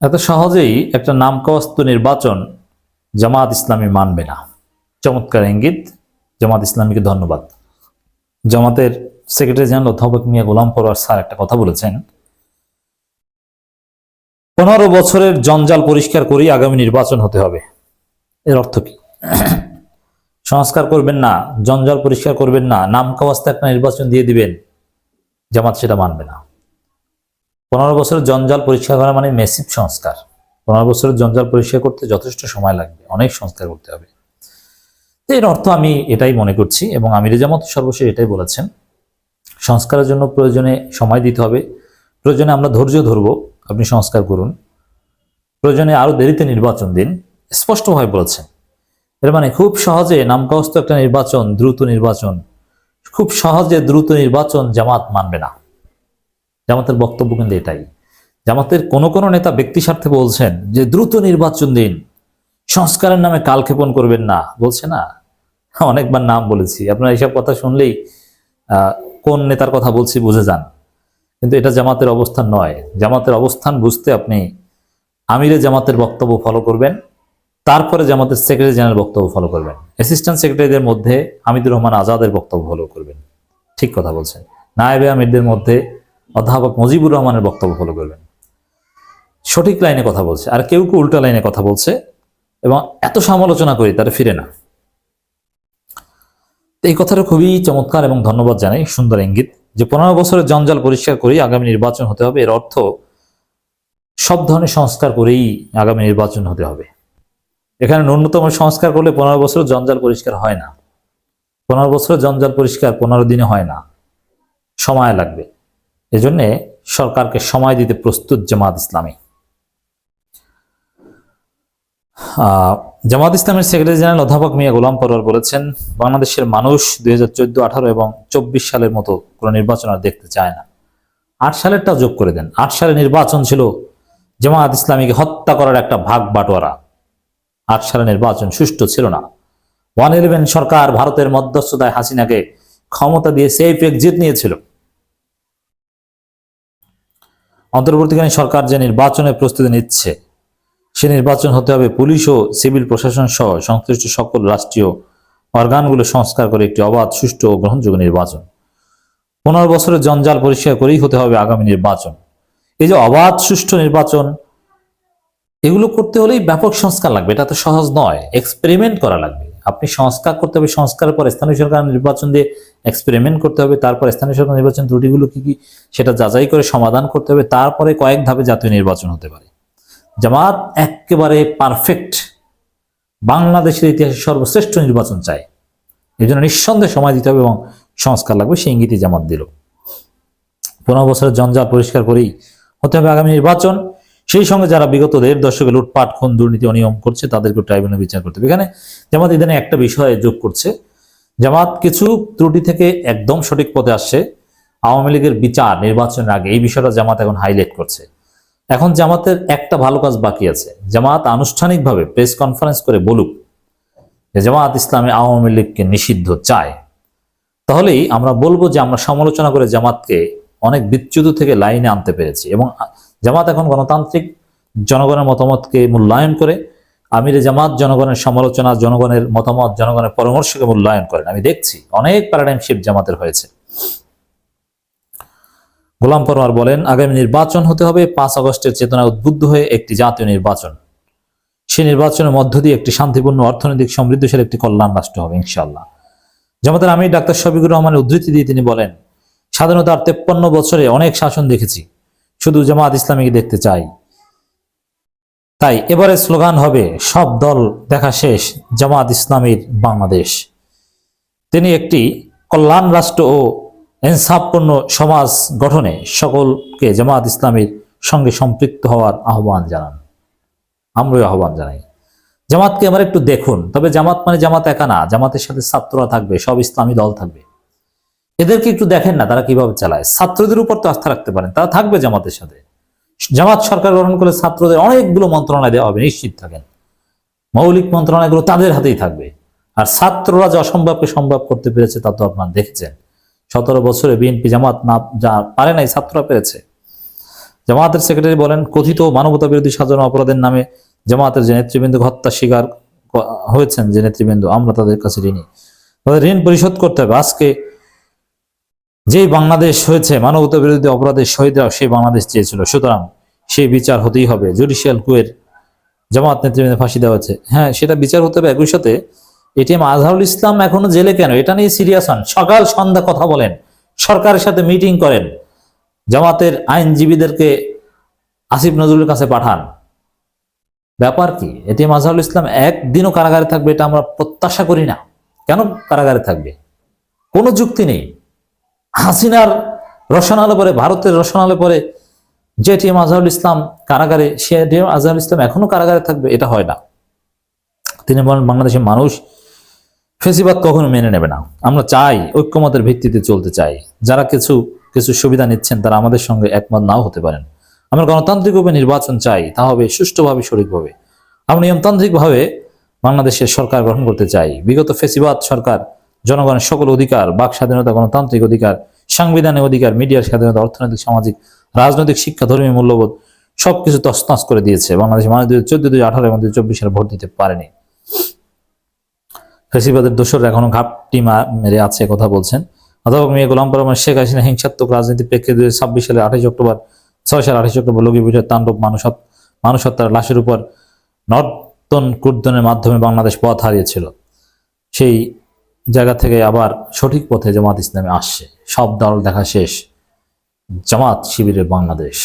এত সহজেই একটা নামকাওয়াস্ত নির্বাচন জামাত ইসলামী মানবে না। চমৎকার ইঙ্গিত। জামাত ইসলামীকে ধন্যবাদ। জামাতের সেক্রেটারি জেনারেল অধ্যাপক মিয়া গোলাম পরোয়ার স্যার একটা কথা বলেছেন। পনেরো বছরের জঞ্জাল পরিষ্কার করেই আগামী নির্বাচন হতে হবে। এর অর্থ কি? সংস্কার করবেন না, জঞ্জাল পরিষ্কার করবেন না নামকাওয়াস্তে একটা নির্বাচন দিয়ে দিবেন, জামাত সেটা মানবে না। পনেরো বছরের জঞ্জাল পরিষ্কার করা মানে মেসিভ সংস্কার। পনেরো বছরের জঞ্জাল পরিষ্কার করতে যথেষ্ট সময় লাগবে, অনেক সংস্কার করতে হবে। তো এর অর্থ আমি এটাই মনে করছি এবং আমির জামাত সর্বশেষ এটাই বলেছেন। সংস্কারের জন্য প্রয়োজনে সময় দিতে হবে। প্রয়োজনে আমরা ধৈর্য ধরবো, আপনি সংস্কার করুন। প্রয়োজনে আরও দেরিতে নির্বাচন দিন, স্পষ্টভাবে বলেছেন। এর মানে খুব সহজে নামকাওস্ত একটা নির্বাচন, দ্রুত নির্বাচন, খুব সহজে দ্রুত নির্বাচন জামাত মানবে না। জামাতের বক্তব্য কিন্তু এটাই। জামাতের কোন কোন নেতা ব্যক্তি স্বার্থে বলছেন যে, দ্রুত নির্বাচন দিন, সংস্কারের নামে কালক্ষেপণ করবেন না। বলছে না। অনেকবার নাম বলেছি। আপনারা এইসব কথা শুনলেই কোন নেতার কথা বলছি বুঝে যান। কিন্তু এটা জামাতের অবস্থান নয়। জামাতের অবস্থান বুঝতে আপনি আমিরে জামাতের বক্তব্য ফলো করবেন, তারপরে জামাতের সেক্রেটারি জেনারেল বক্তব্য ফলো করবেন। অ্যাসিস্ট্যান্ট সেক্রেটারিদের মধ্যে হামিদুর রহমান আজাদের বক্তব্য ফলো করবেন। ঠিক কথা বলছেন। নায়েবে আমিরদের মধ্যে অধ্যাপক মুজিবুর রহমানের বক্তব্য ফলো করবেন। সঠিক লাইনে কথা বলছে। আর কেউ কেউ উল্টা লাইনে কথা বলছে এবং এত সমালোচনা করি তারা ফিরে না। এই কথাটা খুবই চমৎকার এবং ধন্যবাদ জানাই। সুন্দর ইঙ্গিত যে পনেরো বছরের জঞ্জাল পরিষ্কার করেই আগামী নির্বাচন হতে হবে। এর অর্থ সব ধরনের সংস্কার করেই আগামী নির্বাচন হতে হবে। এখানে ন্যূনতম সংস্কার করলে পনেরো বছরের জঞ্জাল পরিষ্কার হয় না। পনেরো বছরের জঞ্জাল পরিষ্কার পনেরো দিনে হয় না। সময় লাগবে। এজন্যে সরকারকে সময় দিতে প্রস্তুত জামাত ইসলামী। জামাত ইসলামের সেক্রেটারি জেনারেল অধ্যাপক মিয়া গোলাম পরোয়ার বলেছেন, বাংলাদেশের মানুষ দুই হাজার চোদ্দ, আঠারো এবং চব্বিশ সালের মতো কোনো নির্বাচন আর দেখতে চায় না। আট সালেরটা যোগ করে দেন। আট সালে নির্বাচন ছিল জামাত ইসলামীকে হত্যা করার একটা ভাগ বাটোয়ারা। আট সালে নির্বাচন সুষ্ঠু ছিল না। ওয়ান ইলেভেন সরকার ভারতের মধ্যস্থতায় হাসিনাকে ক্ষমতা দিয়ে সেফ এক্সিট নিয়েছিল। অন্তর্বর্তীকালীন সরকার যে নির্বাচনের প্রস্তুতি নিচ্ছে, সে নির্বাচন হতে হবে পুলিশ ও সিভিল প্রশাসন সহ সংশ্লিষ্ট সকল রাষ্ট্রীয় অর্গানগুলো সংস্কার করে একটি অবাধ, সুষ্ঠু ও গ্রহণযোগ্য নির্বাচন। পনেরো বছরের জঞ্জাল পরিষ্কার করেই হতে হবে আগামী নির্বাচন। এই যে অবাধ, সুষ্ঠু নির্বাচন, এগুলো করতে হলেই ব্যাপক সংস্কার লাগবে, এটা তো সহজ নয় এক্সপেরিমেন্ট করা লাগবে। আপনি সংস্কার করতে হবে, সংস্কারের পর স্থানীয় সরকার নির্বাচন দিয়ে এক্সপেরিমেন্ট করতে হবে, তারপর স্থানীয় সরকার নির্বাচন ত্রুটিগুলো কি কি সেটা যাচাই করে সমাধান করতে হবে, তারপরে কয়েক ধাপে জাতীয় নির্বাচন হতে পারে। জামাত একেবারে পারফেক্ট বাংলাদেশের ইতিহাসে সর্বশ্রেষ্ঠ নির্বাচন চায়। এই জন্য নিঃসন্দেহে সময় দিতে হবে এবং সংস্কার লাগবে, সেই ইঙ্গিতই জামাত দিল। পনেরো বছরের জঞ্জাল পরিষ্কার করেই হতে হবে আগামী নির্বাচন। সেই সঙ্গে যারা বিগত দেড় দশকে লুটপাট, খুন, দুর্নীতি অনিয়ম করছে তাদেরকে ট্রাইব্যুনাল বিচার করতে হবে। এখানে জামাত ইদানে একটা বিষয়ে যোগ করছে। জামাত কিছু ত্রুটি থেকে একদম সঠিক পথে আসছে। আওয়ামী লীগের বিচার নির্বাচনের আগে এই বিষয়টা জামাত এখন হাইলাইট করছে। এখন জামাতের একটা ভালো কাজ বাকি আছে। জামাত আনুষ্ঠানিকভাবে প্রেস কনফারেন্স করে বলুক যে জামাত ইসলামী আওয়ামী লীগকে নিষিদ্ধ চায়। তাহলেই আমরা বলব যে আমরা সমালোচনা করে জামাতকে অনেক বিচ্যুত থেকে লাইনে আনতে পেরেছি এবং জামাত এখন গণতান্ত্রিক জনগণের মতামতকে মূল্যায়ন করে, আমিরে জামাত জনগণের সমালোচনা, জনগণের মতামত, জনগণের পরামর্শকে মূল্যায়ন করেন আমি দেখছি অনেক প্যারাডাইম শিফট জামাতের হয়েছে। গোলাম পরোয়ার বলেন, আগামী নির্বাচন হতে হবে পাঁচ আগস্টের চেতনা উদ্বুদ্ধ হয়ে একটি জাতীয় নির্বাচন। সেই নির্বাচনের মধ্য দিয়ে একটি শান্তিপূর্ণ, অর্থনৈতিক, সমৃদ্ধশালী একটি কল্যাণ রাষ্ট্র হবে ইনশাল্লাহ জামাতের আমির ডাক্তার শফিকুর রহমানের উদ্ধৃতি দিয়ে তিনি বলেন, স্বাধীনতার তেপ্পান্ন বছরে অনেক শাসন দেখেছি। শুধু জামাত ইসলামীকে দেখতে চাই। তাই এবারে স্লোগান হবে, সব দল দেখা শেষ, জামাত ইসলামীর বাংলাদেশ। তিনি একটি কল্যাণ রাষ্ট্র ও ইনসাফপূর্ণ সমাজ গঠনে সকলকে জামাত ইসলামীর সঙ্গে সম্পৃক্ত হওয়ার আহ্বান জানান। আমরাও আহ্বান জানাই। জামাতকে আমার একটু দেখুন, তবে জামাত মানে জামাত একা না, জামাতের সাথে ছাত্ররা থাকবে, সব ইসলামী দল থাকবে। এদেরকে একটু দেখেন না, তারা কীভাবে চালায়। ছাত্রদের উপর তো আস্থা রাখতে পারেন, তারা থাকবে জামাতের সাথে। জামাত সরকার গঠন করলে ছাত্রদের অনেকগুলো মন্ত্রণালয় দেওয়া হবে, নিশ্চিত থাকেন। মৌলিক মন্ত্রণালয়গুলো তাদের হাতেই থাকবে। আর ছাত্ররা যে অসম্ভবকে সম্ভব করতে পেরেছে, তা তো আপনারা দেখেছেন। সতেরো বছরে বিএনপি জামাত না, যা পারে নাই, ছাত্ররা পেরেছে। জামাতের সেক্রেটারি বলেন, কথিত মানবতা বিরোধী সাজানো অপরাধের নামে জামাতের যে নেতৃবৃন্দ হত্যা শিকার হয়েছেন যে নেতৃবৃন্দ, আমরা তাদের কাছে ঋণী। তাদের ঋণ পরিশোধ করতে হবে। আজকে যেই বাংলাদেশ হয়েছে মানবতা বিরোধী অপরাধের শহীদরা সেই বাংলাদেশ চেয়েছিল। সুতরাং সেই বিচার হতেই হবে। জুডিশিয়াল কুয়ের জামাত নেতৃবৃন্দে ফাঁসি দেওয়া হয়েছে। হ্যাঁ সেটা বিচার হতে হবে একই সাথে। এটিএম আজহারুল ইসলাম এখনও জেলে কেন? এটা নিয়ে সিরিয়াস হন। সকাল সন্ধ্যা কথা বলেন। সরকারের সাথে মিটিং করেন। জামাতের আইনজীবীদেরকে আসিফ নজরুলের কাছে পাঠান। ব্যাপার কি? এটিএম আজহারুল ইসলাম একদিনও কারাগারে থাকবে এটা আমরা প্রত্যাশা করি না। কেন কারাগারে থাকবে? কোনো যুক্তি নেই। হাসিনার রসনালে পরে, ভারতের রসনালে পরে যে টি এম আজহারুল ইসলাম কারাগারে সে টি এম আজহারুল ইসলাম এখনও কারাগারে থাকবে, এটা হয় না। তিনি বলেন, বাংলাদেশের মানুষ ফেসিবাদ কখনো মেনে নেবে না। আমরা চাই, ঐক্যমতের ভিত্তিতে চলতে চাই। যারা কিছু কিছু সুবিধা নিচ্ছেন, তারা আমাদের সঙ্গে একমত নাও হতে পারেন। আমরা গণতান্ত্রিকভাবে নির্বাচন চাই, তা হবে সুষ্ঠুভাবে, সঠিকভাবে। আমরা নিয়মতান্ত্রিকভাবে বাংলাদেশের সরকার গঠন করতে চাই। বিগত ফেসিবাদ সরকার জনগণের সকল অধিকার, বাক স্বাধীনতা, গণতান্ত্রিক অধিকার, সাংবিধানিক অধিকার, মিডিয়ার স্বাধীনতা, অর্থনৈতিক, সামাজিক, রাজনৈতিক, শিক্ষা, ধর্মীয় মূল্যবোধ সবকিছু তছনছ করে দিয়েছে। বাংলাদেশ মানুষ দুই চোদ্দ, দুই আঠারো এবং দুই চব্বিশ সালে ভোট দিতে পারেনি। ফেসিবাদের দোষর এখনও ঘাপটি মেরে আছে কথা বলছেন। অধ্যাপক মিয়া গোলাম পরমার শেখ হাসিনা হিংসাত্মক রাজনীতি প্রেক্ষিতে দুই ছাব্বিশ সালে আঠাশ অক্টোবর, ছয় সালে আঠাশ অক্টোবর লগিবিটের তাণ্ডব মানুষ মানুষ হত্যার লাশের উপর নর্তন কুর্দনের মাধ্যমে বাংলাদেশ পথ হারিয়েছিল। সেই জায়গা থেকে আবার সঠিক পথে জামাত ইসলামে আসছে। সব দল দেখা শেষ। জামাত শিবিরের বাংলাদেশ।